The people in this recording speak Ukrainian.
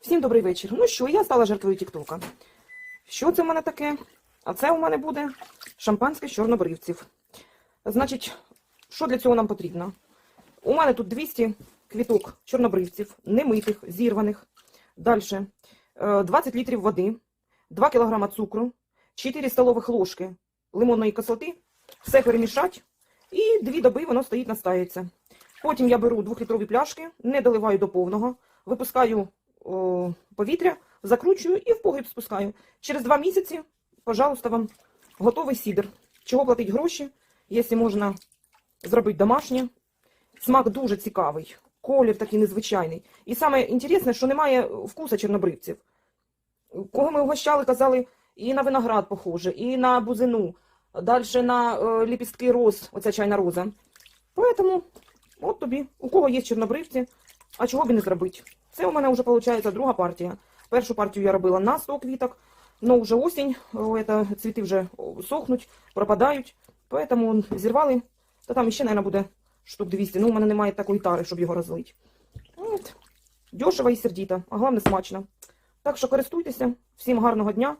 Всім добрий вечір. Ну що, я стала жертвою Тіктока. Що це в мене таке? А це у мене буде шампанське з чорнобривців. Значить, що для цього нам потрібно? У мене тут 200 квіток чорнобривців, немитих, зірваних. Далі 20 літрів води, 2 кг цукру, 4 столових ложки лимонної кислоти. Все перемішати. І дві доби воно стоїть, настається. Потім я беру 2-літрові пляшки, не доливаю до повного, випускаю повітря, закручую і в погріб спускаю. Через два місяці, пожалуйста, вам готовий сідр. Чого платить гроші, якщо можна зробити домашнє. Смак дуже цікавий, колір такий незвичайний. І саме інтересне, що немає вкуса чорнобривців. Кого ми угощали, казали, і на виноград похоже, і на бузину, далі на е, ліпістки роз, оця чайна роза. Поэтому, от тобі, у кого є чорнобривці, а чого б і не зробити. Це у мене вже, виходить, друга партія. Першу партію я робила на 100 квіток, але вже осінь, это, цвіти вже сохнуть, пропадають, поэтому зірвали, та там ще, мабуть, буде штук 200. Ну, у мене немає такої тари, щоб його розлити. Дешево і сердіто, а головне смачно. Так що користуйтеся, всім гарного дня.